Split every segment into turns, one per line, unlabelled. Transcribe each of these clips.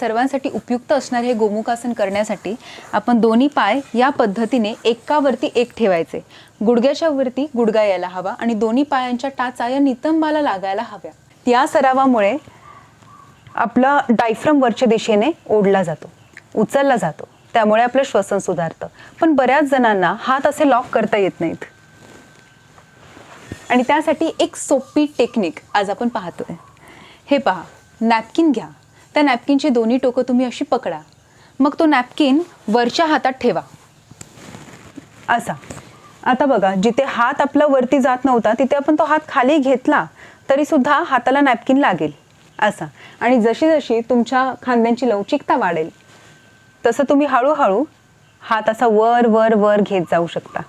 सर्वांसाठी उपयुक्त असणारे हे गोमुखासन करण्यासाठी आपण दोन्ही पाय या पद्धतीने एकावरती एक ठेवायचे. गुडघ्याच्या वरती गुडघा यायला हवा आणि दोन्ही पायांच्या टाचा या नितंबाला लागायला हव्या. या सरावामुळे आपला डायफ्रम वरच्या दिशेने ओढला जातो उचलला जातो. त्यामुळे आपलं श्वसन सुधारतं. पण बऱ्याच जणांना हात असे लॉक करता येत नाहीत. आणि त्यासाठी एक सोपी टेक्निक आज आपण पाहतोय. हे पहा नॅपकिन घ्या. त्या नॅपकिनची दोन्ही टोकं तुम्ही अशी पकडा. मग तो नॅपकिन वरच्या हातात ठेवा. असा. आता बघा जिथे हात आपला वरती जात नव्हता तिथे आपण तो हात खाली घेतला तरी सुद्धा हाताला नॅपकिन लागेल. असा. आणि जशी जशी तुमच्या खांद्यांची लवचिकता वाढेल तसं तुम्ही हळूहळू हात असा वर वर वर घेत जाऊ शकता.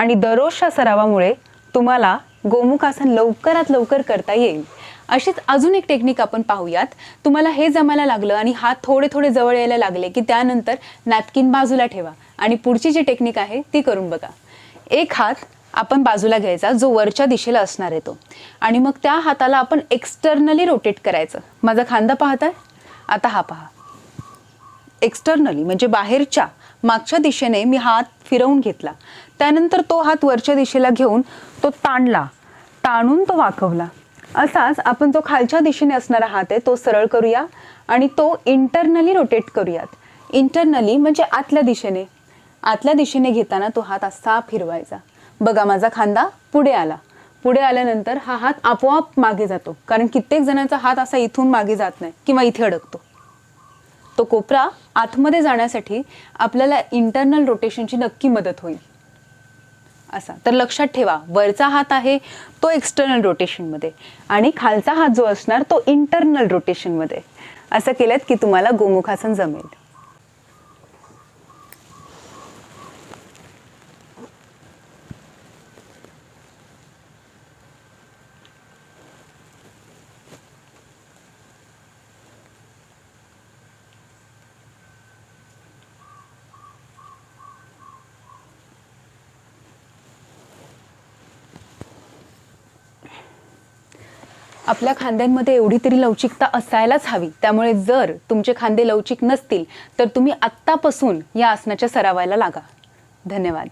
आणि दररोजच्या सरावामुळे तुम्हाला गोमुखासन लवकरात लवकर करता येईल. अशीच अजून एक टेक्निक आपण पाहूयात. तुम्हाला हे जमायला लागलं आणि हात थोडे थोडे जवळ यायला लागले की त्यानंतर नॅपकिन बाजूला ठेवा. आणि पुढची जी टेक्निक आहे ती करून बघा. एक हात आपण बाजूला घ्यायचा जो वरच्या दिशेला असणार आहे तो. आणि मग त्या हाताला आपण एक्सटर्नली रोटेट करायचं. माझा खांदा पाहताय? आता हा पहा. एक्सटर्नली म्हणजे बाहेरच्या. मागच्या दिशेने मी हात फिरवून घेतला. त्यानंतर तो हात वरच्या दिशेला घेऊन तो ताणला. ताणून तो वाकवला. असाच आपण जो खालच्या दिशेने असणारा हात आहे तो सरळ करूया आणि तो इंटरनली रोटेट करूयात. इंटरनली म्हणजे आतल्या दिशेने. आतल्या दिशेने घेताना तो हात असा फिरवायचा. बघा माझा खांदा पुढे आला. पुढे आल्यानंतर हा हात आपोआप मागे जातो. कारण कित्येक जणांचा हात असा इथून मागे जात नाही किंवा इथे अडकतो. तो कोपरा आतमध्ये जाण्यासाठी आपल्याला इंटरनल रोटेशनची नक्की मदत होईल. असा. तर लक्षात ठेवा वरचा हात आहे तो एक्सटर्नल रोटेशनमध्ये आणि खालचा हात जो असणार तो इंटरनल रोटेशनमध्ये असं केलं की तुम्हाला गोमुखासन जमेल. आपल्या खांद्यांमध्ये एवढी तरी लवचिकता असायलाच हवी. त्यामुळे जर तुमचे खांदे लवचिक नसतील तर तुम्ही आत्तापासून या आसनाच्या सरावायला लागा. धन्यवाद.